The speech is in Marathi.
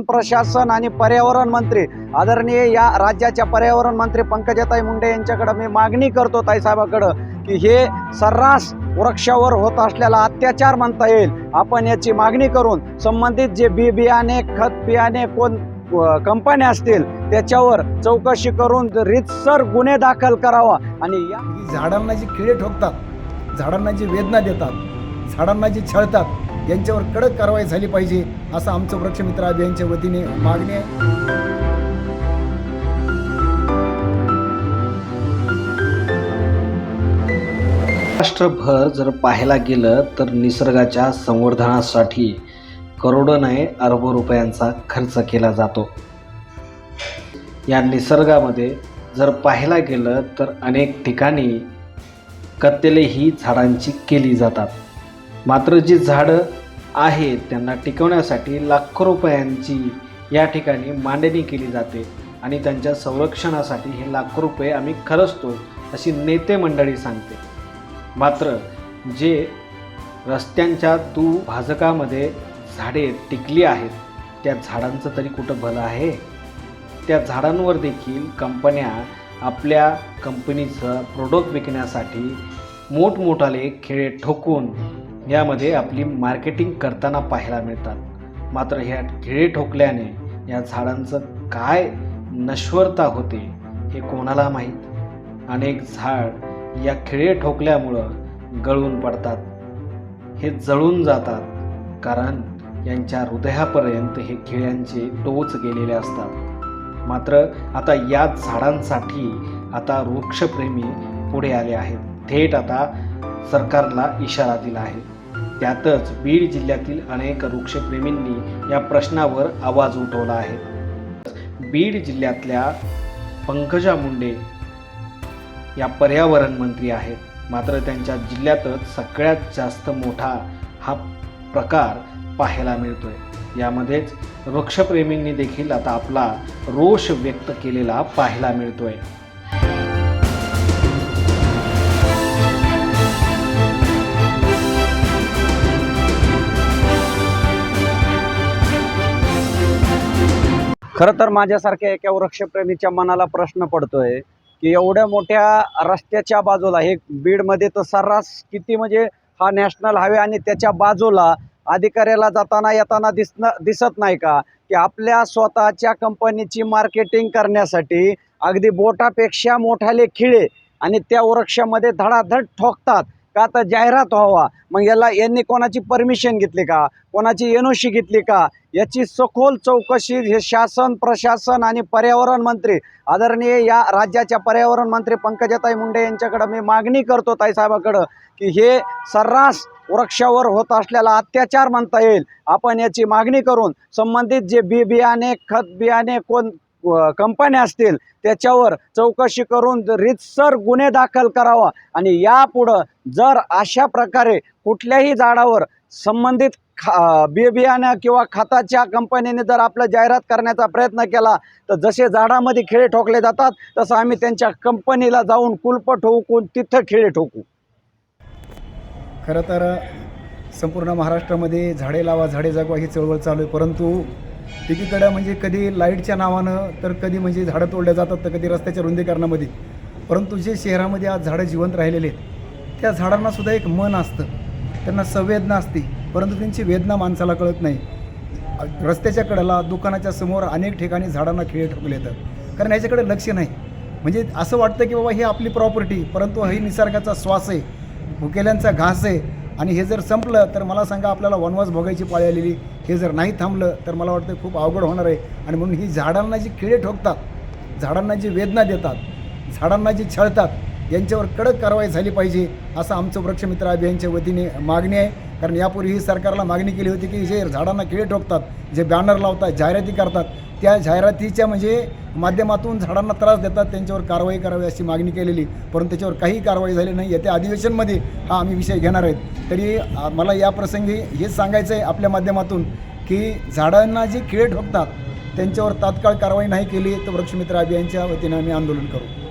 प्रशासन आणि पर्यावरण मंत्री आदरणीय या राज्याच्या पर्यावरण मंत्री पंकजाताई मुंडे यांच्याकडं मी मागणी करतो ताईसाहेबाकडं की हे सर्रास वृक्षावर होत असलेला अत्याचार म्हणता येईल आपण याची मागणी करून संबंधित जे बी बियाणे खत बियाणे कोण कंपन्या असतील त्याच्यावर चौकशी करून रितसर गुन्हे दाखल करावा आणि या झाडांना जे किडे ठोकतात झाडांना जी वेदना देतात झाडांना जी छळतात यांच्यावर कडक कारवाई झाली पाहिजे असं आमचं वृक्षमित्र अभियानच्या वतीने मागणी आहे. महाराष्ट्रभर जर पाहायला गेलं तर निसर्गाच्या संवर्धनासाठी करोडो नाही अरबो रुपयांचा खर्च केला जातो. या निसर्गामध्ये जर पाहायला गेलं तर अनेक ठिकाणी कत्तले ही झाडांची केली जातात. मात्र जी झाडं आहेत त्यांना टिकवण्यासाठी लाखो रुपयांची या ठिकाणी मांडणी केली जाते आणि त्यांच्या संरक्षणासाठी हे लाखो रुपये आम्ही खरचतो अशी नेते मंडळी सांगते. मात्र जे रस्त्यांच्या तू भाजकामध्ये झाडे टिकली आहेत त्या झाडांचं तरी कुठं भलं आहे? त्या झाडांवर देखील कंपन्या आपल्या कंपनीचं प्रोडक्ट विकण्यासाठी मोठमोठाले खेळे ठोकून यामध्ये आपली मार्केटिंग करताना पाहायला मिळतात. मात्र ह्या खिळे ठोकल्याने या झाडांचं काय नश्वरता होते हे कोणाला माहीत? अनेक झाड या खिळे ठोकल्यामुळं गळून पडतात. हे जळून जातात कारण यांच्या हृदयापर्यंत हे खिळ्यांचे टोच गेलेले असतात. मात्र आता या झाडांसाठी आता वृक्षप्रेमी पुढे आले आहेत. थेट आता सरकारला इशारा दिला आहे. त्यातच बीड जिल्ह्यातील अनेक वृक्षप्रेमींनी या प्रश्नावर आवाज उठवला आहे. बीड जिल्ह्यातल्या पंकजा मुंडे या पर्यावरण मंत्री आहेत. मात्र त्यांच्या जिल्ह्यातच सगळ्यात जास्त मोठा हा प्रकार पाहायला मिळतोय. यामध्येच वृक्षप्रेमींनी देखील आता आपला रोष व्यक्त केलेला पाहायला मिळतोय. खरं तर माझ्यासारख्या एका वृक्षप्रेमीच्या मनाला प्रश्न पडतोय की एवढ्या मोठ्या रस्त्याच्या बाजूला हे बीडमध्ये तर सर्रास किती म्हणजे हा नॅशनल हायवे आणि त्याच्या बाजूला अधिकाऱ्याला जाताना येताना दिसणं दिसत नाही का? की आपल्या स्वतःच्या कंपनीची मार्केटिंग करण्यासाठी अगदी बोटापेक्षा मोठाले खिळे आणि त्या वृक्षामध्ये धडाधड ठोकतात. का तर जाहिरात व्हावा? मग याला यांनी कोणाची परमिशन घेतली का? कोणाची एन ओ घेतली का? याची सखोल चौकशी हे शासन प्रशासन आणि पर्यावरण मंत्री आदरणीय या राज्याच्या पर्यावरण मंत्री पंकजाताई मुंडे यांच्याकडं मी मागणी करतो ताईसाहेबाकडं की हे सर्रास वृक्षावर होत असलेला अत्याचार म्हणता येईल. आपण याची मागणी करून संबंधित जे बी बियाणे खत बियाणे कोण कंपन्या असतील त्याच्यावर चौकशी करून रितसर गुन्हे दाखल करावा. आणि यापुढं जर अशा प्रकारे कुठल्याही झाडावर संबंधित खा बी बियाणं किंवा खताच्या कंपनीने जर आपलं जाहिरात करण्याचा प्रयत्न केला तर जसे झाडामध्ये खिळे ठोकले जातात तसं आम्ही त्यांच्या कंपनीला जाऊन कुलप ठोकून तिथं खिळे ठोकू. खरं तर संपूर्ण महाराष्ट्रामध्ये झाडे लावा झाडे जगवा ही चळवळ चालू आहे. परंतु एकीकडं म्हणजे कधी लाईटच्या नावानं तर कधी म्हणजे झाडं तोडल्या जातात तर कधी रस्त्याच्या रुंदीकरणामध्ये. परंतु जे शहरामध्ये आज झाडं जिवंत राहिलेले आहेत त्या झाडांनासुद्धा एक मन असतं. त्यांना संवेदना असते. परंतु त्यांची वेदना माणसाला कळत नाही. रस्त्याच्या कडेला दुकानाच्या समोर अनेक ठिकाणी झाडांना खिळे ठोकले येतात. कारण याच्याकडे लक्ष नाही. म्हणजे असं वाटतं की बाबा ही आपली प्रॉपर्टी परंतु ही निसर्गाचा श्वास आहे भुकेल्यांचा घास आहे. आणि हे जर संपलं तर मला सांगा आपल्याला वनवास भोगायची पाळी आलेली. हे जर नाही थांबलं तर मला वाटतं खूप अवघड होणार आहे. आणि म्हणून ही झाडांना जी किडे ठोकतात झाडांना जी वेदना देतात झाडांना जी छळतात यांच्यावर कडक कारवाई झाली पाहिजे असं आमचं वृक्षमित्र अभियानच्या वतीने मागणी आहे. कारण यापूर्वी ही सरकारला मागणी केली होती की जे झाडांना किडे ठोकतात जे बॅनर लावतात जाहिराती करतात त्या जाहिरातीच्या म्हणजे माध्यमातून झाडांना त्रास देतात त्यांच्यावर कारवाई करावी अशी मागणी केलेली. परंतु त्याच्यावर काही कारवाई झाली नाही. येत्या अधिवेशनमध्ये हा आम्ही विषय घेणार आहेत. तरी मला या प्रसंगी हेच सांगायचं आहे आपल्या माध्यमातून की झाडांना जे किडे ठोकतात त्यांच्यावर तात्काळ कारवाई नाही केली तर वृक्षमित्र अभियानच्या वतीने आम्ही आंदोलन करू.